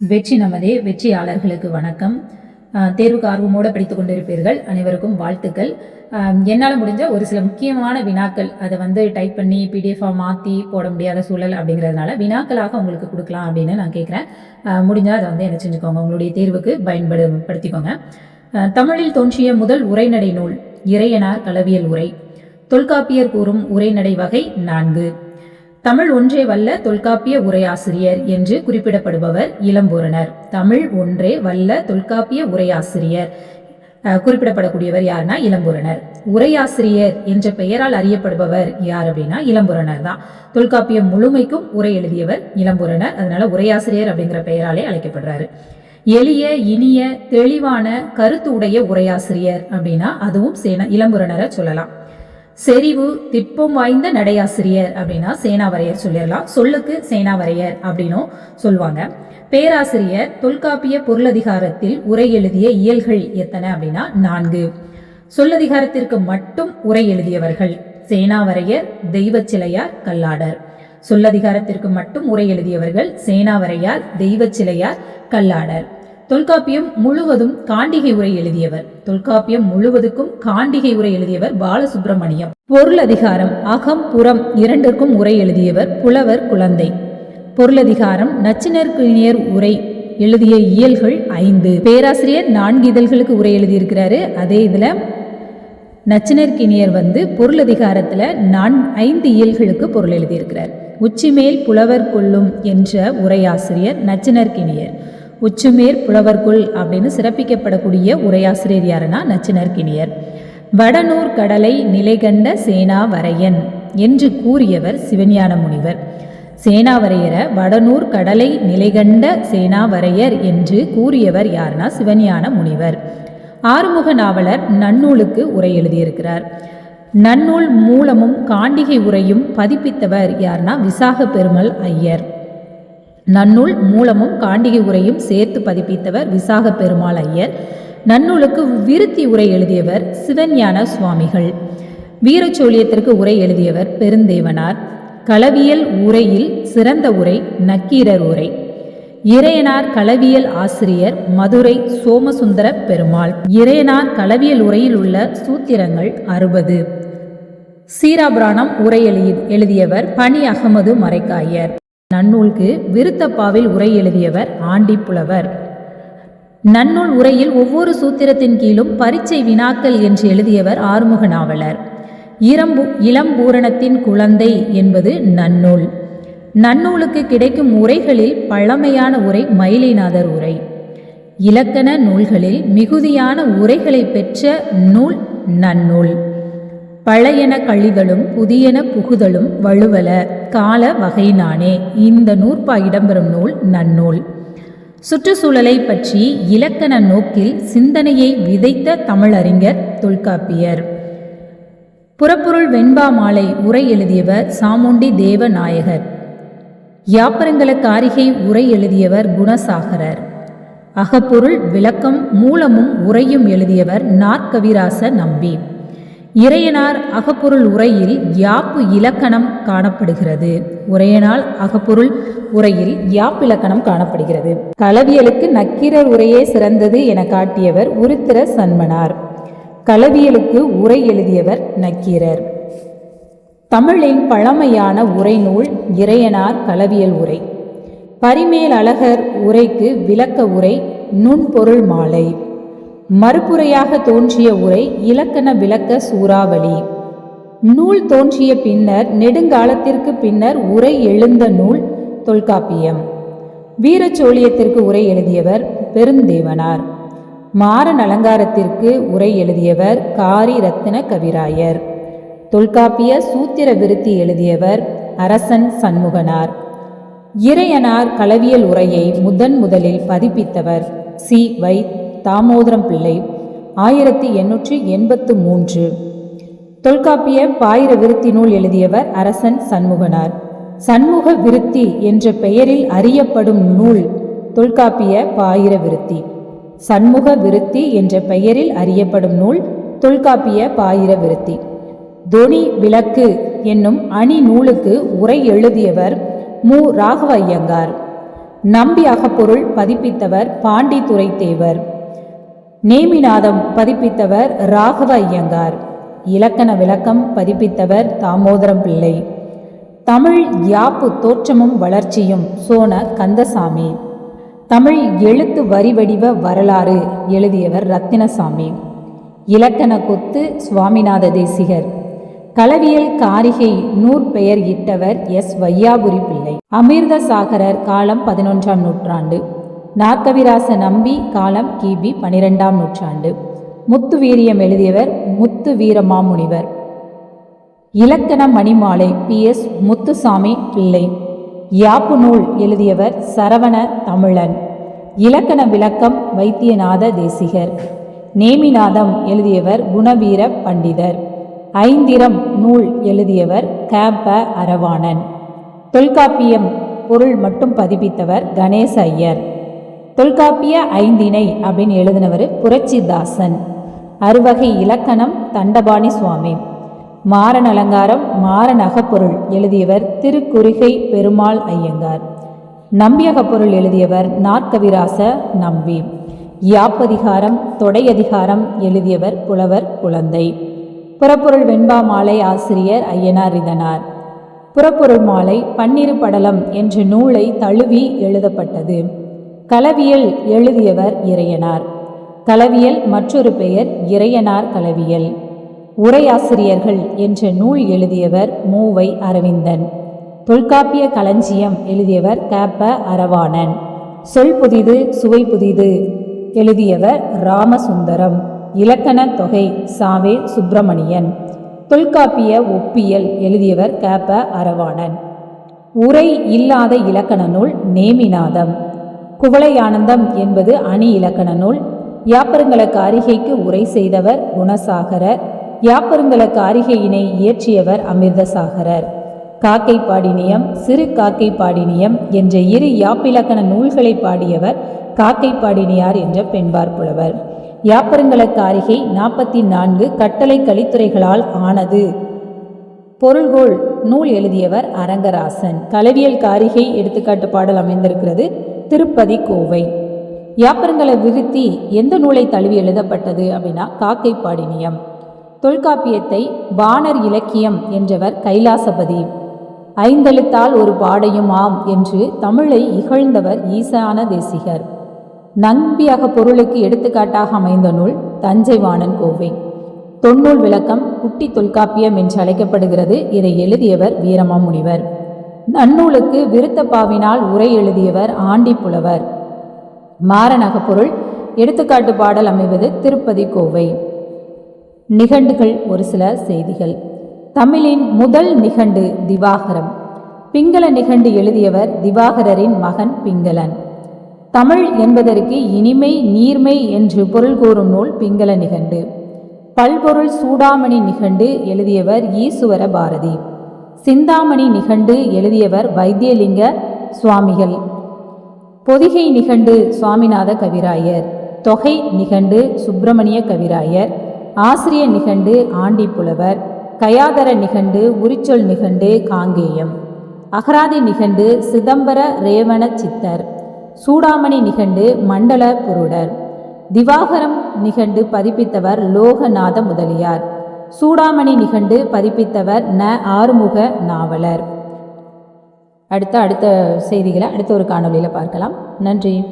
வெற்றி நமதே வெற்றியாளர்களுக்கு வணக்கம். தேர்வுக்கு ஆர்வமோடு படித்துக் கொண்டிருப்பீர்கள் அனைவருக்கும் வாழ்த்துக்கள். என்னால் முடிஞ்ச ஒரு சில முக்கியமான வினாக்கள் அதை வந்து டைப் பண்ணி பிடிஎஃபாக மாற்றி போட முடியாத சூழல் அப்படிங்கிறதுனால வினாக்களாக உங்களுக்கு கொடுக்கலாம் அப்படின்னு நான் கேட்குறேன் முடிஞ்சால் அதை வந்து என்ன செஞ்சுக்கோங்க உங்களுடைய தேர்வுக்கு பயன்படு படுத்திக்கோங்க. தமிழில் தோன்றிய முதல் உரைநடை நூல் இறையனார் களவியல் உரை. தொல்காப்பியர் கூறும் உரைநடை வகை நான்கு. தமிழ் ஒன்றே வல்ல தொல்காப்பிய உரையாசிரியர் என்று குறிப்பிடப்படுபவர் இளம்பூரணர் தமிழ் ஒன்றே வல்ல தொல்காப்பிய உரையாசிரியர் குறிப்பிடப்படக்கூடியவர் யாருன்னா இளம்புரணர் உரையாசிரியர் என்ற பெயரால் அறியப்படுபவர் யார் அப்படின்னா இளம்புரணர் தான். தொல்காப்பியம் முழுமைக்கும் உரை எழுதியவர் இளம்புரணர் அதனால உரையாசிரியர் அப்படிங்கிற பெயராலே அழைக்கப்படுறாரு. எளிய இனிய தெளிவான கருத்து உடைய உரையாசிரியர் அப்படின்னா அதுவும் சேன இளம்புரணரை சொல்லலாம். செறிவு திட்பம் வாய்ந்த நடையாசிரியர் அப்படின்னா சேனாவரையர் சொல்லிடலாம். சொல்லுக்கு சேனாவரையர் அப்படின்னும் சொல்லுவாங்க. பேராசிரியர் தொல்காப்பிய பொருளதிகாரத்தில் உரை எழுதிய இயல்கள் எத்தனை அப்படின்னா நான்கு. சொல்லதிகாரத்திற்கு மட்டும் உரை எழுதியவர்கள் சேனாவரையர் தெய்வச்சிலையார் கல்லாடர். சொல்லதிகாரத்திற்கு மட்டும் உரை எழுதியவர்கள் சேனாவரையார் தெய்வச்சிலையார் கல்லாடர். தொல்காப்பியம் முழுவதும் காண்டிகை உரை எழுதியவர். தொல்காப்பியம் முழுவதுக்கும் காண்டிகை உரை எழுதியவர் பாலசுப்பிரமணியம் பொருளதிகாரம் அகம் புறம் இரண்டிற்கும் உரை எழுதியவர் புலவர் குழந்தை. பொருளதிகாரம் நச்சினர்கிணியர் உரை எழுதிய இயல்கள் ஐந்து. பேராசிரியர் நான்கு இதழ்களுக்கு உரை எழுதியிருக்கிறாரு. அதே இதில் நச்சினர்கிணியர் வந்து பொருளதிகாரத்தில் நான் ஐந்து இயல்களுக்கு பொருள் எழுதியிருக்கிறார். உச்சிமேல் புலவர் கொள்ளும் என்ற உரையாசிரியர் நச்சினர்கிணியர் உச்சுமேர் புலவர்குள் அப்படின்னு சிறப்பிக்கப்படக்கூடிய உரையாசிரியர் யாருன்னா நச்சினர்கிணியர் வடநூர் கடலை நிலைகண்ட சேனாவரையன் என்று கூறியவர் சிவஞான முனிவர். சேனாவரையரை வடநூர் கடலை நிலைகண்ட சேனாவரையர் என்று கூறியவர் யாருன்னா சிவஞான முனிவர். ஆறுமுக நாவலர் நன்னூலுக்கு உரை எழுதியிருக்கிறார். நன்னூல் மூலமும் காண்டிகை உரையும் பதிப்பித்தவர் யாருன்னா விசாக பெருமல் ஐயர். நன்னூல் மூலமும் காண்டிகை உரையும் சேர்த்து பதிப்பித்தவர் விசாக பெருமாள் ஐயர். நன்னூலுக்கு விருத்தி உரை எழுதியவர் சிவஞான சுவாமிகள். வீரச்சோழியத்திற்கு உரை எழுதியவர் பெருந்தேவனார். களவியல் உரையில் சிறந்த உரை நக்கீரர் உரை. இறையனார் களவியல் ஆசிரியர் மதுரை சோமசுந்தர பெருமாள். இறையனார் களவியல் உரையில் உள்ள சூத்திரங்கள் அறுபது. சீராபுராணம் உரை எழுதியவர் பனி அகமது மரைக்காயர் நன்னூலுக்கு விருத்தப்பாவில் உரை எழுதியவர் ஆண்டி புலவர் நன்னூல் உரையில் ஒவ்வொரு சூத்திரத்தின் கீழும் பரீட்சை வினாக்கள் என்று எழுதியவர் ஆறுமுக நாவலர். இரம்பு இளம்பூரணத்தின் குழந்தை என்பது நன்னூல். நன்னூலுக்கு கிடைக்கும் உரைகளில் பழமையான உரை மயிலைநாதர் உரை. இலக்கண நூல்களில் மிகுதியான உரைகளை பெற்ற நூல் நன்னூல். பழையன கழிதலும் புதியன புகுதலும் வலுவல கால வகையினானே. இந்த நூற்பா இடம்பெறும் நூல் நன்னூல். சுற்றுச்சூழலை பற்றி இலக்கண நோக்கில் சிந்தனையை விதைத்த தமிழறிஞர் தொல்காப்பியர். புறப்பொருள் வெண்பா மாலை உரை எழுதியவர் சாமுண்டி தேவநாயகர். யாப்பரங்கல காரிகை உரை எழுதியவர் குணசாகரர். அகப்பொருள் விளக்கம் மூலமும் உரையும் எழுதியவர் நாற்கவிராச நம்பி. இறையனார் அகப்பொருள் உரையில் யாப்பு இலக்கணம் காணப்படுகிறது. உரையனால் அகப்பொருள் உரையில் யாப்பிலக்கணம் காணப்படுகிறது. களவியலுக்கு நக்கீரர் உரையே சிறந்தது என காட்டியவர் உருத்திர சன்மனார் களவியலுக்கு உரை எழுதியவர் நக்கீரர். தமிழின் பழமையான உரைநூல் இறையனார் களவியல் உரை. பரிமேல் அழகர் உரைக்கு விளக்க உரை நுண்பொருள் மாலை. மறுப்புரையாக தோன்றிய உரை இலக்கண விளக்க சூறாவளி. நூல் தோன்றிய பின்னர் நெடுங்காலத்திற்கு பின்னர் உரை எழுந்த நூல் தொல்காப்பியம். வீரச்சோழியத்திற்கு உரை எழுதியவர் பெருந்தேவனார். மாறன் அலங்காரத்திற்கு உரை எழுதியவர் காரி ரத்தின கவிராயர். தொல்காப்பிய சூத்திர விருத்தி எழுதியவர் அரசன் சண்முகனார். இறையனார் களவியல் உரையை முதன் முதலில் பதிப்பித்தவர் சி. வை. தாமோதரம் பிள்ளை ஆயிரத்தி எண்ணூற்றி எண்பத்து மூன்று. தொல்காப்பிய பாயிர விருத்தி நூல் எழுதியவர் அரசன் சண்முகனார். சண்முக விருத்தி என்ற பெயரில் அறியப்படும் நூல் தொல்காப்பிய பாயிர விருத்தி. சண்முக விருத்தி என்ற பெயரில் அறியப்படும் நூல் தொல்காப்பிய பாயிர விருத்தி. தொனி விளக்கு என்னும் அணி நூலுக்கு உரை எழுதியவர் மு. ராகவ ஐயங்கார். நம்பி அகப்பொருள் பதிப்பித்தவர் பாண்டித்துறை தேவர் நேமிநாதம் பதிப்பித்தவர் ராகவ ஐயங்கார். இலக்கண விளக்கம் பதிப்பித்தவர் தாமோதரம் பிள்ளை. தமிழ் யாப்பு தோற்றமும் வளர்ச்சியும் சோன கந்தசாமி. தமிழ் எழுத்து வரி வடிவ வரலாறு எழுதியவர் ரத்தினசாமி. இலக்கண கொத்து சுவாமிநாத தேசிகர். களவியல் காரிகை நூற்பெயர் இட்டவர் எஸ் வையாபுரி பிள்ளை. அமிர்தசாகரர் காலம் பதினொன்றாம் நூற்றாண்டு. நாற்கவிராச நம்பி காலம் கிபி பனிரெண்டாம் நூற்றாண்டு. முத்து வீரியம் எழுதியவர் முத்து வீரமாமுனிவர். இலக்கண மணிமாலை பி. எஸ். முத்துசாமி பிள்ளை. யாப்பு நூல் எழுதியவர் சரவண தமிழன். இலக்கண விளக்கம் வைத்தியநாத தேசிகர். நேமிநாதம் எழுதியவர் குணவீர பண்டிதர். ஐந்திரம் நூல் எழுதியவர் கேப்ப அரவாணன். தொல்காப்பியம் பொருள் மட்டும் பதிப்பித்தவர் கணேச ஐயர். தொல்காப்பிய ஐந்தினை அப்படின்னு எழுதினவர் புரட்சிதாசன். அறுவகை இலக்கணம் தண்டபாணி சுவாமி. மாறன் அலங்காரம் மாறன் அகப்பொருள் எழுதியவர் திருக்குறுகை பெருமாள் ஐயங்கார். நம்பியகப்பொருள் எழுதியவர் நாற்கவிராச நம்பி. யாப்பதிகாரம் தொடையதிகாரம் எழுதியவர் புலவர் குழந்தை. புறப்பொருள் வெண்பா மாலை ஆசிரியர் ஐயனார் இதனார். புறப்பொருள் மாலை பன்னிரு படலம் என்ற நூலை தழுவி எழுதப்பட்டது. களவியல் எழுதியவர் இறையனார். களவியல் மற்றொரு பெயர் இறையனார் களவியல் உரையாசிரியர்கள் என்ற நூல் எழுதியவர் மூவை அரவிந்தன். தொல்காப்பிய களஞ்சியம் எழுதியவர் கேப்ப அரவாணன். சொல் புதிது சுவை புதிது எழுதியவர் ராமசுந்தரம். இலக்கண தொகை சாவே சுப்பிரமணியன். தொல்காப்பிய ஒப்பியல் எழுதியவர் கேப்ப அரவாணன். உரை இல்லாத இலக்கண நூல் நேமிநாதம். குவளையானந்தம் என்பது அணி இலக்கண நூல். யாப்பருங்கல காரிகைக்கு உரை செய்தவர் குணசாகரர். யாப்பருங்கல காரிகையினை இயற்றியவர் அமிர்தசாகரர். காக்கை பாடினியம் சிறு காக்கை பாடினியம் என்ற இரு யாப்பிலக்கண நூல்களை பாடியவர் காக்கை பாடினியார் என்ற பெண்பார் புலவர் யாப்பருங்கல காரிகை நாற்பத்தி நான்கு கட்டளை கலித்துறைகளால் ஆனது. பொருள்கோள் நூல் எழுதியவர் அரங்கராசன். கலவியல் காரிகை எடுத்துக்காட்டு பாடல் அமைந்திருக்கிறது. திருப்பதி கோவை. யாப்பரங்களை விருத்தி எந்த நூலை தழுவி எழுதப்பட்டது அப்படின்னா காக்கை பாடினியம். தொல்காப்பியத்தை பாணர் இலக்கியம் என்றவர் கைலாசபதி. ஐந்தெழுத்தால் ஒரு பாடையும் ஆம் என்று தமிழை இகழ்ந்தவர் ஈசான தேசிகர். நம்பியாக பொருளுக்கு எடுத்துக்காட்டாக அமைந்த நூல் தஞ்சைவாணன் கோவை. தொன்னூல் விளக்கம் குட்டி தொல்காப்பியம் என்று அழைக்கப்படுகிறது. இதை எழுதியவர் வீரமாமுனிவர். நன்னூலுக்கு விருத்தப்பாவினால் உரை எழுதியவர் ஆண்டி புலவர். மாறனக பொருள் எடுத்துக்காட்டு பாடல் அமைவது திருப்பதி கோவை. நிகண்டுகள் ஒரு சில செய்திகள். தமிழின் முதல் நிகண்டு திவாகரம். பிங்கள நிகண்டு எழுதியவர் திவாகரரின் மகன் பிங்களன். தமிழ் என்பதற்கு இனிமை நீர்மை என்று பொருள் கூறும் நூல் பிங்கள நிகண்டு. பல்பொருள் சூடாமணி நிகண்டு எழுதியவர் ஈசுவர பாரதி. சிந்தாமணி நிகண்டு எழுதியவர் வைத்தியலிங்க சுவாமிகள். பொதிகை நிகண்டு சுவாமிநாத கவிராயர். தொகை நிகண்டு சுப்பிரமணிய கவிராயர். ஆசிரிய நிகண்டு ஆண்டி புலவர் கயாதர நிகண்டு உரிச்சொல் நிகண்டு காங்கேயம். அகராதி நிகண்டு சிதம்பர ரேவண சித்தர். சூடாமணி நிகண்டு மண்டல புருடர். திவாகரம் நிகண்டு பதிப்பித்தவர் லோகநாத முதலியார். சூடாமணி நிகண்டு பதிப்பித்தவர் ந. ஆறுமுக நாவலர். அடுத்த அடுத்த செய்திகளை அடுத்த ஒரு காணொலியில் பார்க்கலாம். நன்றி.